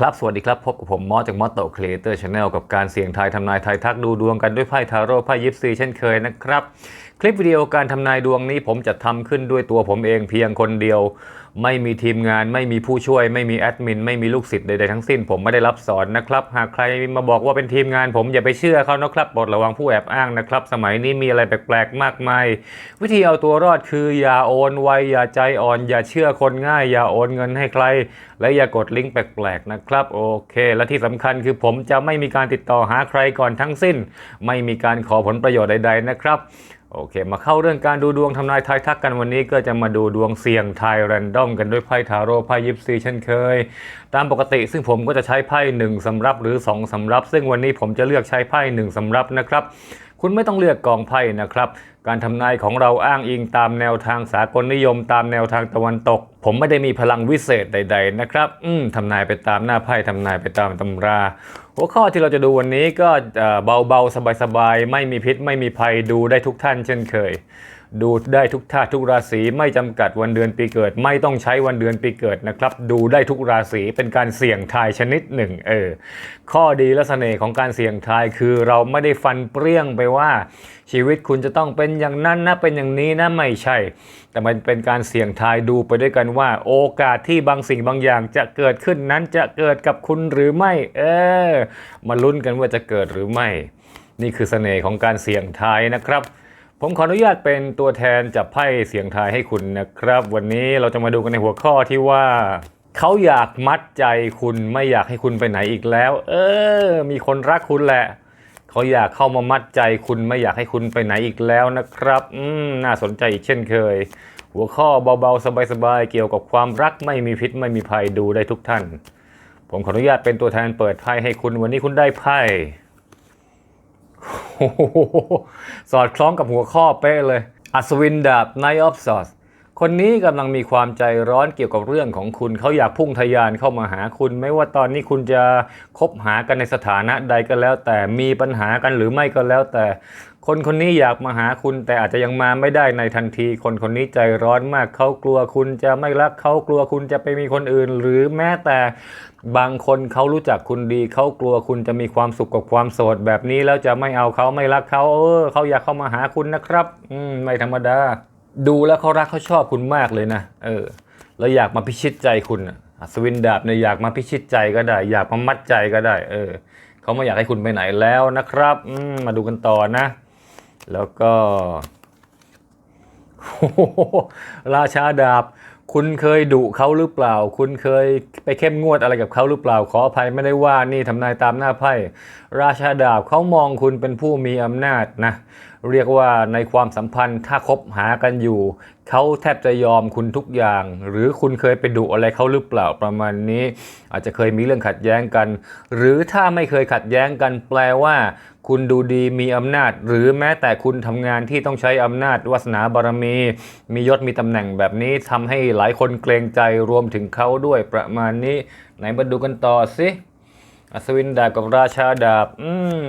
ครับ สวัสดีครับ พบกับผมมอสจากมอสโตครีเอเตอร์ชาแนลกับการเสี่ยงทายทำนายทายทักดูดวงกันด้วยไพ่ทาโร่ไพ่ยิปซีเช่นเคยนะครับ คลิปวิดีโอการทำนายดวงนี้ผมจะทำขึ้นด้วยตัวผมเองเพียงคนเดียว ไม่มีทีมงาน ไม่มีผู้ช่วย ไม่มีแอดมิน ไม่มีลูกศิษย์ใดๆทั้งสิ้น ผมไม่ได้รับสอนนะครับ หากใครมาบอกว่าเป็นทีมงานผมอย่าไปเชื่อเขานะครับโปรดระวังผู้แอบอ้างนะครับ สมัยนี้มีอะไรแปลกๆมากมาย วิธีเอาตัวรอดคืออย่าโอนไวอย่าใจอ่อน อย่าเชื่อคนง่าย อย่าโอนเงินให้ใคร และอย่ากดลิงก์แปลกๆนะครับโอเค และที่สำคัญคือผมจะไม่มีการติดต่อหาใครก่อนทั้งสิ้น ไม่มีการขอผลประโยชน์ใด ๆนะครับ โอเค มาเข้าเรื่องการดูดวงทำนายทายทักกันวันนี้ก็จะมาดูดวงเสี่ยงทายแรนดอมกันด้วยไพ่ทาโร่ไพ่ยิปซีเช่นเคย ตามปกติซึ่งผมก็จะใช้ไพ่หนึ่งสำรับหรือ 2สำรับ ซึ่งวันนี้ผมจะเลือกใช้ไพ่หนึ่งสำรับนะครับ คุณไม่ต้องเลือกกองไพ่นะครับ การทำนายของเราอ้างอิงตามแนวทางสากลนิยมตามแนวทางตะวันตก ผมไม่ได้มีพลังวิเศษใด ๆ นะครับ อืมทำนายไปตามหน้าไพ่ทำนายไปตามตำรา หัวข้อที่เราจะดูวันนี้ก็เอ่อเบาๆ สบายๆ ไม่มีพิษไม่มีภัยดูได้ทุกท่านเช่นเคย ดูได้ทุกธาทุกราศีไม่จำกัดวันเดือนปีเกิด ไม่ต้องใช้วันเดือนปีเกิดนะครับ ดูได้ทุกราศีเป็นการเสี่ยงทายชนิดหนึ่งเออข้อดีและเสน่ห์ของการเสี่ยงทายคือเราไม่ได้ฟันเปรี้ยงไปว่า ชีวิตคุณจะต้องเป็นอย่างนั้นนะเป็นอย่างนี้นะไม่ใช่ แต่มันเป็นการเสี่ยงทายดูไปด้วยกันว่า โอกาสที่บางสิ่งบางอย่างจะเกิดขึ้นนั้นจะเกิดกับคุณหรือไม่ เออมาลุ้นกันว่าจะเกิดหรือไม่ นี่คือเสน่ห์ของการเสี่ยงทายนะครับ ผมขออนุญาตเป็นตัวแทนจับไพ่เสียงทายให้คุณนะครับ วันนี้เราจะมาดูกันในหัวข้อที่ว่าเขาอยากมัดใจคุณไม่อยากให้คุณไปไหนอีกแล้ว เออ มีคนรักคุณแหละ เขาอยากเข้ามามัดใจคุณไม่อยากให้คุณไปไหนอีกแล้วนะครับ อืมน่าสนใจอีกเช่นเคย หัวข้อเบาๆ สบายๆ เกี่ยวกับความรักไม่มีพิษไม่มีภัยดูได้ทุกท่าน ผมขออนุญาตเป็นตัวแทนเปิดไพ่ให้คุณวันนี้คุณได้ไพ่ สอดคล้องกับหัวข้อเป๊ะเลย อัศวินดาบไนออฟซอสคนนี้กำลังมีความใจร้อนเกี่ยวกับเรื่องของคุณ เขาอยากพุ่งทะยานเข้ามาหาคุณ ไม่ว่าตอนนี้คุณจะคบหากันในสถานะใดก็แล้ว แต่มีปัญหากันหรือไม่ก็แล้วแต่ คนคนนี้อยากมาหาคุณแต่อาจจะยังมาไม่ได้ในทันที คนคนนี้ใจร้อนมากเขากลัวคุณจะไม่รักเขากลัวคุณจะไปมีคนอื่น หรือแม้แต่บางคนเขารู้จักคุณดีเขากลัวคุณจะมีความสุขกับความโสดแบบนี้แล้วจะไม่เอาเขาไม่รักเขาเออเขาอยากเข้ามาหาคุณนะครับ อืมไม่ธรรมดา ดูแล้วเขารักเขาชอบคุณมากเลยนะเออ แล้วอยากมาพิชิตใจคุณน่ะอัศวินดาบเนี่ยอยากมาพิชิตใจก็ได้ อยากมามัดใจก็ได้ เออเขาไม่อยากให้คุณไปไหนแล้วนะครับ อืมมาดูกันต่อนะ แล้วก็ราชาดาบ คุณเคยดุเขาหรือเปล่า คุณเคยไปเข้มงวดอะไรกับเขาหรือเปล่า ขออภัยไม่ได้ว่านี่ทำนายตามหน้าไพ่ ราชาดาบเขามองคุณเป็นผู้มีอำนาจนะ เรียกว่าในความสัมพันธ์ถ้าคบหากันอยู่ เขาแทบจะยอมคุณทุกอย่าง หรือคุณเคยไปดุอะไรเขาหรือเปล่าประมาณนี้ อาจจะเคยมีเรื่องขัดแย้งกัน หรือถ้าไม่เคยขัดแย้งกันแปลว่า คุณดูดีมีอำนาจ หรือแม้แต่คุณทำงานที่ต้องใช้อำนาจวาสนาบารมี มียศมีตำแหน่งแบบนี้ทำให้หลายคนเกรงใจรวมถึงเขาด้วยประมาณนี้ ไหนมาดูกันต่อสิอัศวินดาบกับราชาดาบ อืม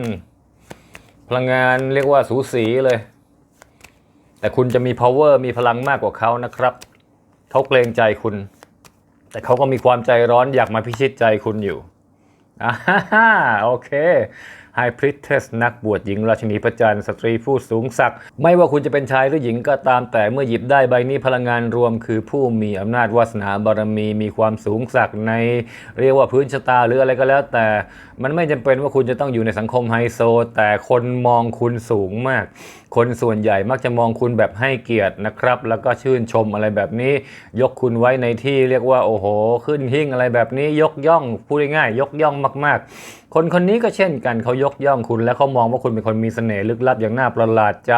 พลังงานเรียกว่าสูสีเลย แต่คุณจะมี power มีพลังมากกว่าเขานะครับ เขาเกรงใจคุณ แต่เขาก็มีความใจร้อนอยากมาพิชิตใจคุณอยู่อ่าโอเค High Priestess นักบวชหญิงราชินีพระจันทร์สตรีผู้สูงศักดิ์ไม่ว่าคุณจะเป็นชายหรือหญิงก็ตามแต่เมื่อหยิบได้ใบนี้พลังงานรวม คือผู้มีอำนาจวาสนาบารมี มีความสูงศักดิ์ใน เรียกว่าพื้นชะตาหรืออะไรก็แล้ว แต่มันไม่จำเป็นว่าคุณจะต้องอยู่ในสังคมไฮโซ แต่คนมองคุณสูงมาก คนส่วนใหญ่มักจะมองคุณแบบให้เกียรตินะครับ แล้วก็ชื่นชมอะไรแบบนี้ ยกคุณไว้ในที่เรียกว่าโอ้โห ขึ้นหิ้งอะไรแบบนี้ยกย่องพูดง่ายๆยกย่องมาก ๆ คนคนนี้ก็เช่นกันเขายกย่องคุณและเขามองว่าคุณเป็นคนมีเสน่ห์ลึกลับอย่างน่าประหลาดใจ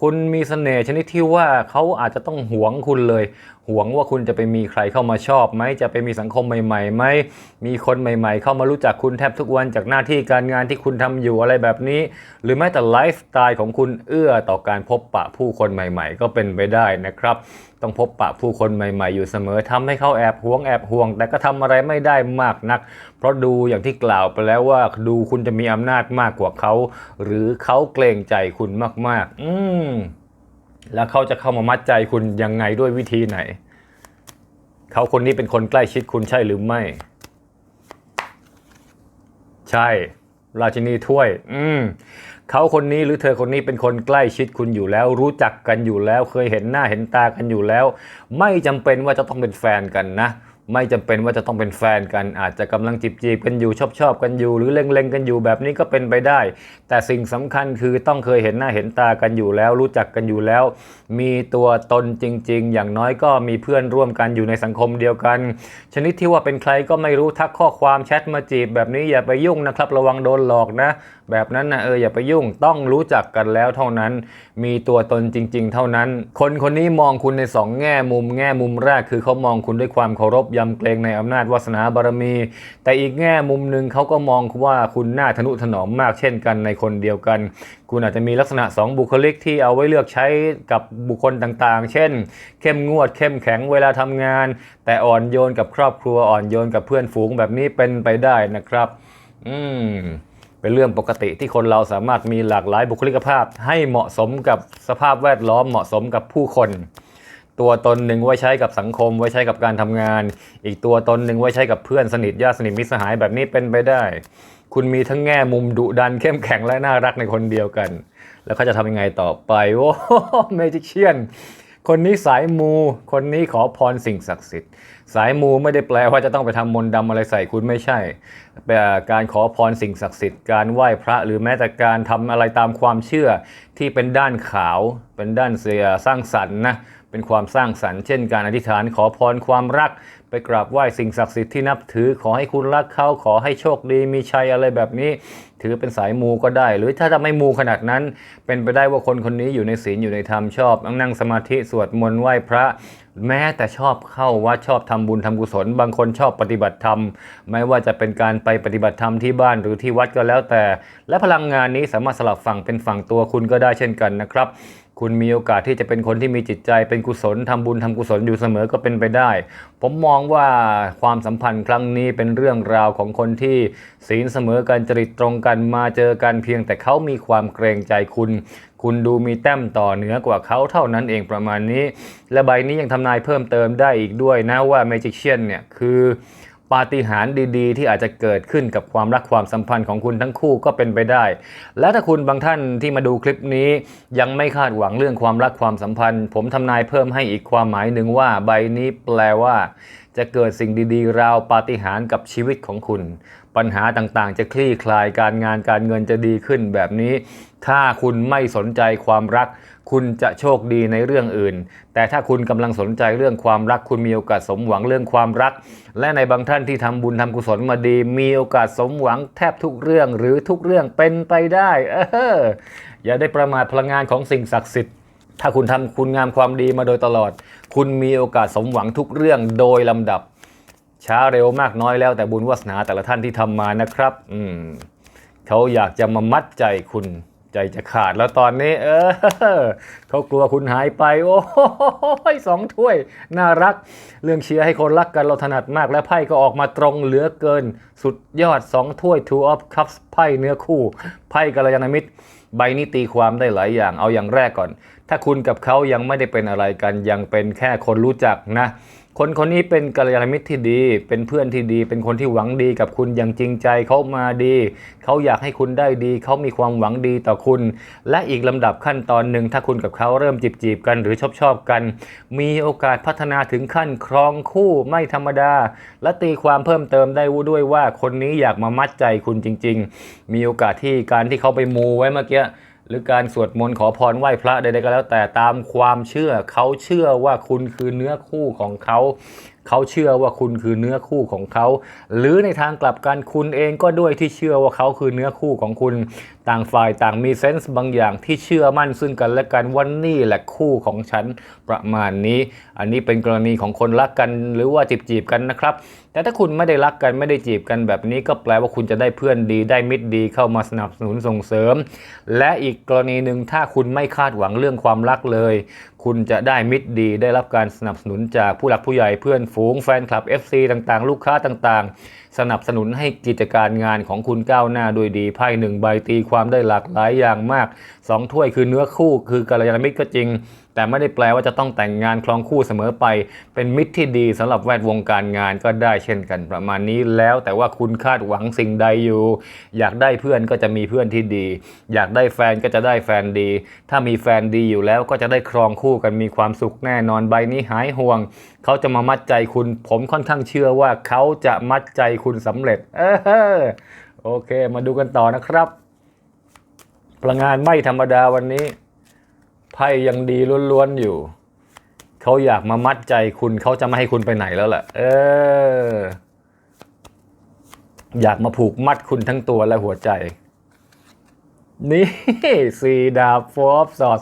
คุณมีเสน่ห์ชนิดที่ว่าเขาอาจจะต้องหวงคุณเลย หวงว่าคุณจะไปมีใครเข้ามาชอบไหมจะไปมีสังคมใหม่ๆไหมมีคนใหม่ ๆ เข้ามารู้จักคุณแทบทุกวันจากหน้าที่การงานที่คุณทำอยู่อะไรแบบนี้ หรือแม้แต่ไลฟ์สไตล์ของคุณเอื้อต่อการพบปะผู้คนใหม่ ๆ ก็เป็นไปได้นะครับ ต้องพบปะผู้คนใหม่ๆอยู่เสมอทำให้เขาแอบหวงแอบห่วง แต่ก็ทำอะไรไม่ได้มากนัก เพราะดูอย่างที่กล่าวไปแล้วว่าดูคุณจะมีอำนาจมากกว่าเขา หรือเขาเกรงใจคุณมาก ๆ อืมแล้วเขาจะเข้ามามัดใจคุณยังไงด้วยวิธีไหน เขาคนนี้เป็นคนใกล้ชิดคุณใช่หรือไม่ ใช่ ราชินีถ้วย อืม เขาคนนี้หรือเธอคนนี้เป็นคนใกล้ชิดคุณอยู่แล้ว รู้จักกันอยู่แล้ว เคยเห็นหน้าเห็นตากันอยู่แล้ว ไม่จำเป็นว่าจะต้องเป็นแฟนกันนะ ไม่จำเป็นว่าจะต้องเป็นแฟนกัน อาจจะกำลังจีบจีบกันอยู่ชอบชอบกันอยู่ หรือเล็งเล็งๆกันอยู่แบบนี้ก็เป็นไปได้ แต่สิ่งสำคัญคือต้องเคยเห็นหน้าเห็นตากันอยู่แล้ว รู้จักกันอยู่แล้ว มีตัวตนจริง ๆ อย่างน้อยก็มีเพื่อนร่วมกันอยู่ในสังคมเดียวกัน ชนิดที่ว่าเป็นใครก็ไม่รู้ทักข้อความแชทมาจีบแบบนี้อย่าไปยุ่งนะครับ ระวังโดนหลอกนะ แบบนั้นนะเอออย่าไปยุ่งต้องรู้จักกันแล้วเท่านั้น มีตัวตนจริง ๆ เท่านั้น คนคนนี้มองคุณในสองแง่มุม แง่มุมแรกคือเขามองคุณด้วยความเคารพยำเกรงในอำนาจวาสนาบารมี แต่อีกแง่มุมหนึ่งเขาก็มองว่าคุณน่าทนุถนอมมากเช่นกันในคนเดียวกัน คุณอาจจะมีลักษณะ 2 บุคลิกที่เอาไว้เลือกใช้กับบุคคลต่างๆ เช่น เข้มงวด เข้มแข็งเวลาทำงาน แต่อ่อนโยนกับครอบครัวอ่อนโยนกับเพื่อนฝูงแบบนี้เป็นไปได้นะครับ อืม เป็นเรื่องปกติที่คนเราสามารถมีหลากหลายบุคลิกภาพ ให้เหมาะสมกับสภาพแวดล้อมเหมาะสมกับผู้คน ตัวตนหนึ่งไว้ใช้กับสังคม ไว้ใช้กับการทำงาน อีกตัวตนหนึ่งไว้ใช้กับเพื่อนสนิทญาติสนิทมิตรสหายแบบนี้เป็นไปได้ คุณมีทั้งแง่มุมดุดันเข้มแข็งและน่ารักในคนเดียวกัน แล้วเขาจะทำยังไงต่อไปโอ้เมจิเชียน คนนี้สายมู คนนี้ขอพรสิ่งศักดิ์สิทธิ์ สายมูไม่ได้แปลว่าจะต้องไปทำมนต์ดำอะไรใส่คุณไม่ใช่แต่การขอพรสิ่งศักดิ์สิทธิ์ การไหว้พระหรือแม้แต่การทำอะไรตามความเชื่อที่เป็นด้านขาว เป็นด้านเสียสร้างสรรค์นะเป็นความสร้างสรรค์เช่นการอธิษฐานขอพรความรัก ไปกราบไหว้สิ่งศักดิ์สิทธิ์ที่นับถือขอให้คุณรักเขาขอให้โชคดีมีชัยอะไรแบบนี้ ถือเป็นสายมูก็ได้ หรือถ้าจะไม่มูขนาดนั้น เป็นไปได้ว่าคนคนนี้อยู่ในศีลอยู่ในธรรมชอบนั่งสมาธิสวดมนต์ไหว้พระ แม้แต่ชอบเข้าวัดชอบทำบุญทำกุศล บางคนชอบปฏิบัติธรรม ไม่ว่าจะเป็นการไปปฏิบัติธรรมที่บ้านหรือที่วัดก็แล้วแต่ และพลังงานนี้สามารถสลับฝั่งเป็นฝั่งตัวคุณก็ได้เช่นกันนะครับ คุณมีโอกาสที่จะเป็นคนที่มีจิตใจเป็นกุศลทำบุญทำกุศลอยู่เสมอก็เป็นไปได้ ผมมองว่าความสัมพันธ์ครั้งนี้เป็นเรื่องราวของคนที่ศีลเสมอกันจริตตรงกันมาเจอกันเพียงแต่เขามีความเกรงใจคุณ คุณดูมีแต้มต่อเหนือกว่าเขาเท่านั้นเองประมาณนี้ และใบนี้ยังทำนายเพิ่มเติมได้อีกด้วยนะว่า Magician เนี่ยคือ ปาฏิหาริย์ดีๆ ที่อาจจะเกิดขึ้นกับความรักความสัมพันธ์ของคุณทั้งคู่ก็เป็นไปได้ และถ้าคุณบางท่านที่มาดูคลิปนี้ ยังไม่คาดหวังเรื่องความรักความสัมพันธ์ ผมทำนายเพิ่มให้อีกความหมายหนึ่งว่าใบนี้แปลว่า จะเกิดสิ่งดีๆ ราวปาฏิหาริย์กับชีวิตของคุณ ปัญหาต่างๆ จะคลี่คลายการงานการเงินจะดีขึ้นแบบนี้ ถ้าคุณไม่สนใจความรัก คุณจะโชคดีในเรื่องอื่น แต่ถ้าคุณกำลังสนใจเรื่องความรัก คุณมีโอกาสสมหวังเรื่องความรัก และในบางท่านที่ทำบุญทำกุศลมาดี มีโอกาสสมหวังแทบทุกเรื่องหรือทุกเรื่องเป็นไปได้เอออย่าได้ประมาทพลังงานของสิ่งศักดิ์สิทธิ์ถ้าคุณทำคุณงามความดีมาโดยตลอด คุณมีโอกาสสมหวังทุกเรื่องโดยลำดับ ช้าเร็วมากน้อยแล้วแต่บุญวาสนาแต่ละท่านที่ทำมานะครับ อืมเขาอยากจะมามัดใจคุณ ใจจะขาดแล้วตอนนี้ เออเขากลัวคุณหายไป โอ้ยสองถ้วย น่ารัก เรื่องเชียร์ให้คนรักกันเราถนัดมากและไพ่ก็ออกมาตรงเหลือเกิน สุดยอด2ถ้วย Two of Cups ไพ่เนื้อคู่ไพ่กัลยาณมิตร ใบนี้ตีความได้หลายอย่างเอาอย่างแรกก่อน ถ้าคุณกับเขายังไม่ได้เป็นอะไรกันยังเป็นแค่คนรู้จักนะ คนคนนี้เป็นกัลยาณมิตรที่ดี เป็นเพื่อนที่ดี เป็นคนที่หวังดีกับคุณอย่างจริงใจเขามาดี เขาอยากให้คุณได้ดี เขามีความหวังดีต่อคุณ และอีกลำดับขั้นตอนหนึ่งถ้าคุณกับเขาเริ่มจีบจีบกันหรือชอบชอบกัน มีโอกาสพัฒนาถึงขั้นครองคู่ไม่ธรรมดา และตีความเพิ่มเติมได้ด้วยว่าคนนี้อยากมามัดใจคุณจริง ๆ มีโอกาสที่การที่เขาไปมูไว้เมื่อกี้ หรือการสวดมนต์ขอพรไหว้พระใดๆก็แล้วแต่ตามความเชื่อเขาเชื่อว่าคุณคือเนื้อคู่ของเขาเขาเชื่อว่าคุณคือเนื้อคู่ของเขา หรือในทางกลับกันคุณเองก็ด้วยที่เชื่อว่าเขาคือเนื้อคู่ของคุณ ต่างฝ่ายต่างมีเซนส์บางอย่างที่เชื่อมั่นซึ่งกันและกันว่านี่แหละคู่ของฉันประมาณนี้ อันนี้เป็นกรณีของคนรักกันหรือว่าจีบจีบๆกันนะครับ แต่ถ้าคุณไม่ได้รักกันไม่ได้จีบกันแบบนี้ ก็แปลว่าคุณจะได้เพื่อนดีได้มิตรดีเข้ามาสนับสนุนส่งเสริม และอีกกรณีหนึ่งถ้าคุณไม่คาดหวังเรื่องความรักเลย คุณจะได้มิตรดี ได้รับการสนับสนุนจากผู้หลักผู้ใหญ่เพื่อนฝูงแฟนคลับ FC ต่างๆ ลูกค้าต่างๆ สนับสนุนให้กิจการงานของคุณก้าวหน้าโดยดีไพ่หนึ่งใบตีความได้หลากหลายอย่างมากสองถ้วยคือเนื้อคู่ คือกัลยาณมิตรก็จริง แต่ไม่ได้แปลว่าจะต้องแต่งงานครองคู่เสมอไป เป็นมิตรที่ดีสำหรับแวดวงการงานก็ได้เช่นกันประมาณนี้แล้วแต่ว่าคุณคาดหวังสิ่งใดอยู่ อยากได้เพื่อนก็จะมีเพื่อนที่ดี อยากได้แฟนก็จะได้แฟนดี ถ้ามีแฟนดีอยู่แล้วก็จะได้ครองคู่กันมีความสุขแน่นอนใบนี้หายห่วง เขาจะมามัดใจคุณผมค่อนข้างเชื่อว่าเขาจะมัดใจคุณสำเร็จ เออโอเค มาดูกันต่อนะครับพลังงานไม่ธรรมดาวันนี้ ไพ่ยังดีล้วนๆอยู่ เขาอยากมามัดใจคุณเขาจะไม่ให้คุณไปไหนแล้วแหละเออ อยากมาผูกมัดคุณทั้งตัวและหัวใจ นี่สีดาฟอฟบสอส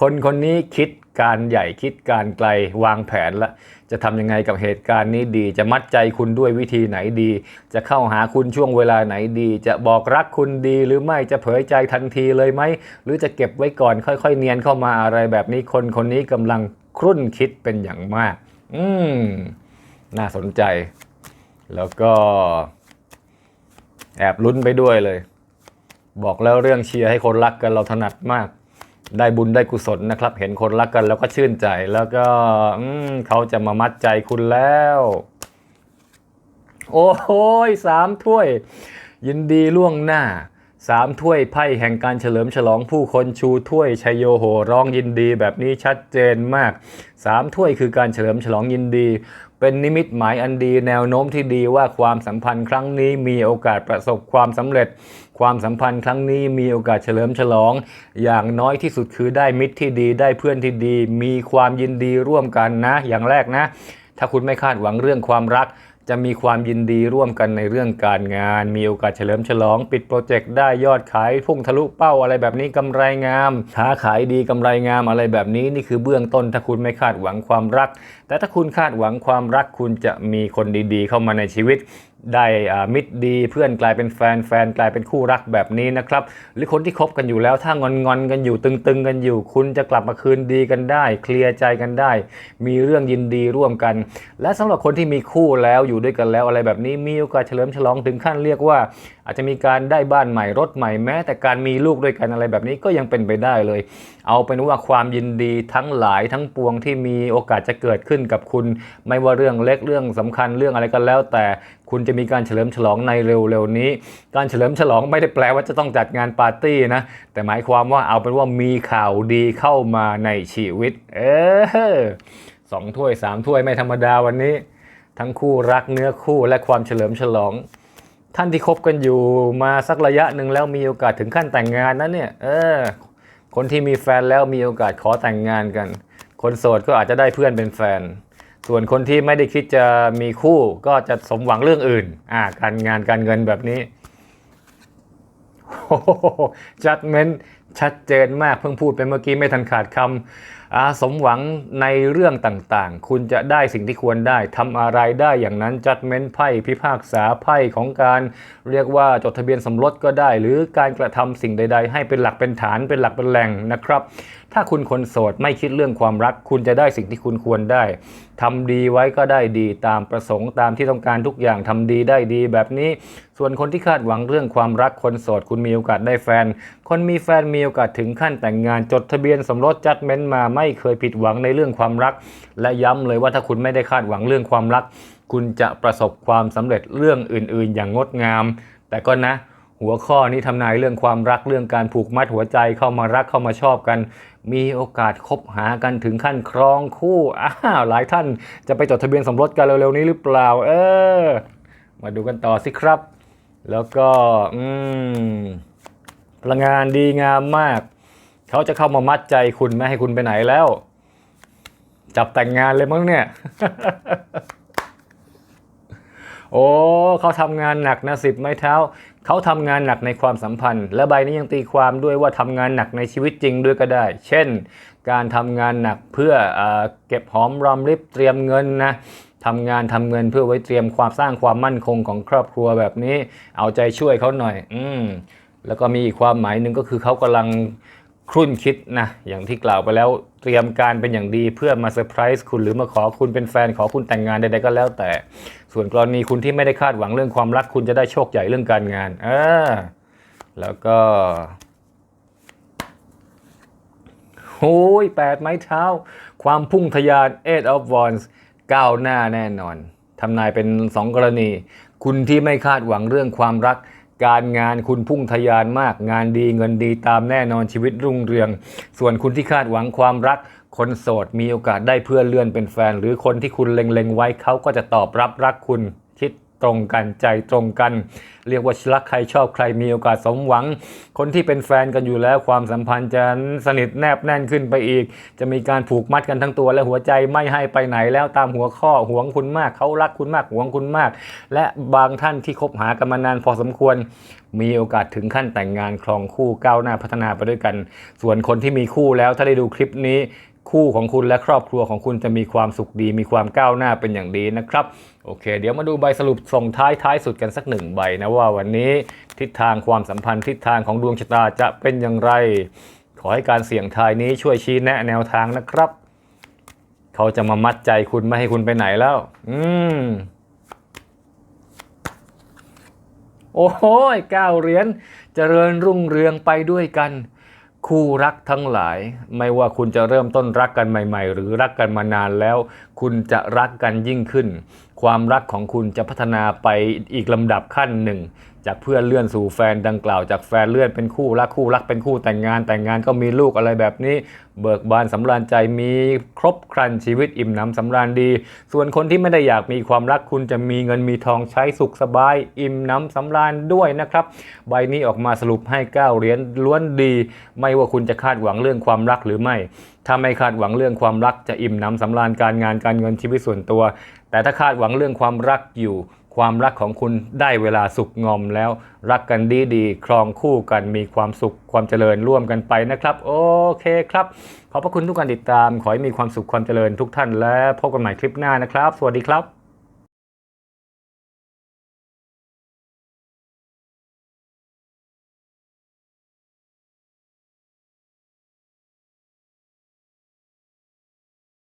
คนคนนี้คิดการใหญ่คิดการไกลวางแผนละ จะทำยังไงกับเหตุการณ์นี้ดี จะมัดใจคุณด้วยวิธีไหนดี จะเข้าหาคุณช่วงเวลาไหนดี จะบอกรักคุณดี หรือไม่จะเผยใจทันทีเลยไหมหรือจะเก็บไว้ก่อนค่อยๆ เนียนเข้ามาอะไรแบบนี้คนคนนี้กำลังครุ่นคิดเป็นอย่างมาก อืมน่าสนใจ แล้วก็ แอบลุ้นไปด้วยเลย บอกแล้วเรื่องเชียร์ให้คนรักกันเราถนัดมาก ได้บุญได้กุศลนะครับ เห็นคนรักกันแล้วก็ชื่นใจแล้วก็อืเขาจะมามัดใจคุณแล้ว โอ้โหยสามถ้วย ยินดีล่วงหน้า สามถ้วยไพ่แห่งการเฉลิมฉลองผู้คนชูถ้วยชัยโยโหร้องยินดีแบบนี้ชัดเจนมากสามถ้วยคือการเฉลิมฉลองยินดี เป็นนิมิตหมายอันดีแนวโน้มที่ดีว่าความสัมพันธ์ครั้งนี้มีโอกาสประสบความสำเร็จ ความสัมพันธ์ครั้งนี้มีโอกาสเฉลิมฉลอง อย่างน้อยที่สุดคือได้มิตรที่ดีได้เพื่อนที่ดี มีความยินดีร่วมกันนะ อย่างแรกนะ ถ้าคุณไม่คาดหวังเรื่องความรัก จะมีความยินดีร่วมกันในเรื่องการงาน มีโอกาสเฉลิมฉลอง ปิดโปรเจกต์ได้ยอดขายพุ่งทะลุเป้าอะไรแบบนี้กำไรงามค้าขายดีกำไรงามอะไรแบบนี้นี่คือเบื้องต้นถ้าคุณไม่คาดหวังความรัก แต่ถ้าคุณคาดหวังความรักคุณจะมีคนดีๆ เข้ามาในชีวิต ได้มิตรดีเพื่อนกลายเป็นแฟนแฟนกลายเป็นคู่รักแบบนี้นะครับ หรือคนที่คบกันอยู่แล้วถ้างอนงอนกันอยู่ตึงๆกันอยู่ คุณจะกลับมาคืนดีกันได้ เคลียร์ใจกันได้ มีเรื่องยินดีร่วมกัน และสำหรับคนที่มีคู่แล้วอยู่ด้วยกันแล้วอะไรแบบนี้มีโอกาสเฉลิมฉลองถึงขั้นเรียกว่า อาจจะมีการได้บ้านใหม่รถใหม่แม้ แต่การมีลูกด้วยกันอะไรแบบนี้ก็ยังเป็นไปได้เลย เอาเป็นว่าความยินดีทั้งหลายทั้งปวงที่มีโอกาสจะเกิดขึ้นกับคุณ ไม่ว่าเรื่องเล็กเรื่องสำคัญเรื่องอะไรก็แล้วแต่คุณจะมีการเฉลิมฉลองในเร็วๆนี้ การเฉลิมฉลองไม่ได้แปลว่าจะต้องจัดงานปาร์ตี้นะ แต่หมายความว่าเอาเป็นว่ามีข่าวดีเข้ามาในชีวิต เออสองถ้วยสามถ้วยไม่ธรรมดาวันนี้ ทั้งคู่รักเนื้อคู่และความเฉลิมฉลอง ท่านที่คบกันอยู่มาสักระยะหนึ่งแล้วมีโอกาสถึงขั้นแต่งงานนะเนี่ย เออ คนที่มีแฟนแล้วมีโอกาสขอแต่งงานกัน คนโสดก็อาจจะได้เพื่อนเป็นแฟน ส่วนคนที่ไม่ได้คิดจะมีคู่ก็จะสมหวังเรื่องอื่น อ่า การงานการเงินแบบนี้จัดเม้นชัดเจนมากเพิ่งพูดไปเมื่อกี้ไม่ทันขาดคำ อาสมหวังในเรื่องต่างๆ คุณจะได้สิ่งที่ควรได้ทำอะไรได้อย่างนั้นจัดเม้นไพ่พิพากษาไพ่ของการเรียกว่าจดทะเบียนสมรสก็ได้ หรือการกระทำสิ่งใด ๆ ให้เป็นหลักเป็นฐานเป็นหลักเป็นแหล่งนะครับ ถ้าคุณคนโสดไม่คิดเรื่องความรัก คุณจะได้สิ่งที่คุณควรได้ทำดีไว้ก็ได้ดีตามประสงค์ตามที่ต้องการทุกอย่างทำดีได้ดีแบบนี้ ส่วนคนที่คาดหวังเรื่องความรักคนโสด คุณมีโอกาสได้แฟน คนมีแฟนมีโอกาสถึงขั้นแต่งงานจดทะเบียนสมรสจัดเม้นมาไม่ไม่เคยผิดหวังในเรื่องความรัก และย้ำเลยว่าถ้าคุณไม่ได้คาดหวังเรื่องความรัก คุณจะประสบความสำเร็จเรื่องอื่น ๆ อย่างงดงาม แต่ก็นะ หัวข้อนี้ทำนายเรื่องความรักเรื่องการผูกมัดหัวใจเข้ามารักเข้ามาชอบกัน มีโอกาสคบหากันถึงขั้นครองคู่อ้าวหลายท่านจะไปจดทะเบียนสมรสกันเร็วๆนี้หรือเปล่า เออ มาดูกันต่อสิครับ แล้วก็อืมพลังงานดีงามมาก เขาจะเข้ามามัดใจคุณไม่ให้คุณไปไหนแล้ว จับแต่งงานเลยมั้งเนี่ย โอ้เขาทำงานหนักนะสิบไม้เท้า เขาทำงานหนักในความสัมพันธ์ และใบนี้ยังตีความด้วยว่าทำงานหนักในชีวิตจริงด้วยก็ได้ เช่น การทำงานหนักเพื่อเออเก็บหอมรอมริบเตรียมเงินนะทำงานทำเงินเพื่อไว้เตรียมความสร้างความมั่นคงของครอบครัวแบบนี้ เอาใจช่วยเขาหน่อย อืมแล้วก็มีอีกความหมายหนึ่งก็คือเขากำลัง ครุ่นคิดนะ อย่างที่กล่าวไปแล้วเตรียมการเป็นอย่างดีเพื่อมาเซอร์ไพรส์คุณหรือมาขอคุณเป็นแฟนขอคุณแต่งงานใดๆก็แล้วแต่ ส่วนกรณีคุณที่ไม่ได้คาดหวังเรื่องความรักคุณจะได้โชคใหญ่เรื่องการงานเออแล้วก็โอ้ยแปดไม้เท้า ความพุ่งทะยาน Eight of Wands ก้าวหน้าแน่นอนทำนายเป็น2กรณี คุณที่ไม่คาดหวังเรื่องความรัก การงานคุณพุ่งทะยานมาก งานดีเงินดีตามแน่นอนชีวิตรุ่งเรือง ส่วนคุณที่คาดหวังความรัก คนโสดมีโอกาสได้เพื่อนเลื่อนเป็นแฟน หรือคนที่คุณเล็งๆไว้เขาก็จะตอบรับรักคุณ ตรงกันใจตรงกัน เรียกว่ารักใครชอบใครมีโอกาสสมหวัง คนที่เป็นแฟนกันอยู่แล้วความสัมพันธ์จะสนิทแนบแน่นขึ้นไปอีก จะมีการผูกมัดกันทั้งตัวและหัวใจไม่ให้ไปไหนแล้วตามหัวข้อห่วงคุณมากเขารักคุณมากห่วงคุณมาก และบางท่านที่คบหากันมานานพอสมควร มีโอกาสถึงขั้นแต่งงานครองคู่ก้าวหน้าพัฒนาไปด้วยกัน ส่วนคนที่มีคู่แล้วถ้าได้ดูคลิปนี้ คู่ของคุณและครอบครัวของคุณจะมีความสุขดี มีความก้าวหน้าเป็นอย่างดีนะครับ โอเค เดี๋ยวมาดูใบสรุปส่งท้ายท้ายสุดกันสักหนึ่งใบนะว่าวันนี้ทิศทางความสัมพันธ์ทิศทางของดวงชะตาจะเป็นอย่างไร ขอให้การเสี่ยงทายนี้ช่วยชี้แนะแนวทางนะครับ เขาจะมามัดใจคุณไม่ให้คุณไปไหนแล้ว อืมโอ้โหเก้าเหรียญเจริญรุ่งเรืองไปด้วยกัน คู่รักทั้งหลาย ไม่ว่าคุณจะเริ่มต้นรักกันใหม่ ๆ หรือรักกันมานานแล้ว คุณจะรักกันยิ่งขึ้น ความรักของคุณจะพัฒนาไปอีกลำดับขั้นหนึ่ง จากเพื่อนเลื่อนสู่แฟนดังกล่าวจากแฟนเลื่อนเป็นคู่รักคู่รักเป็นคู่แต่งงานแต่งงานก็มีลูกอะไรแบบนี้ เบิกบานสำราญใจมีครบครันชีวิตอิ่มหนำสำราญดี ส่วนคนที่ไม่ได้อยากมีความรักคุณจะมีเงินมีทองใช้สุขสบาย อิ่มหนำสำราญด้วยนะครับ ใบนี้ออกมาสรุปให้เก้าเหรียญล้วนดี ไม่ว่าคุณจะคาดหวังเรื่องความรักหรือไม่ ถ้าไม่คาดหวังเรื่องความรักจะอิ่มหนำสำราญการงานการเงินชีวิตส่วนตัว แต่ถ้าคาดหวังเรื่องความรักอยู่ ความรักของคุณได้เวลาสุขงอมแล้ว รักกันดีดีครองคู่กันมีความสุขความเจริญร่วมกันไปนะครับ โอเคครับ ขอบพระคุณทุกการติดตาม ขอให้มีความสุขความเจริญทุกท่านและพบกันใหม่คลิปหน้านะครับ สวัสดีครับ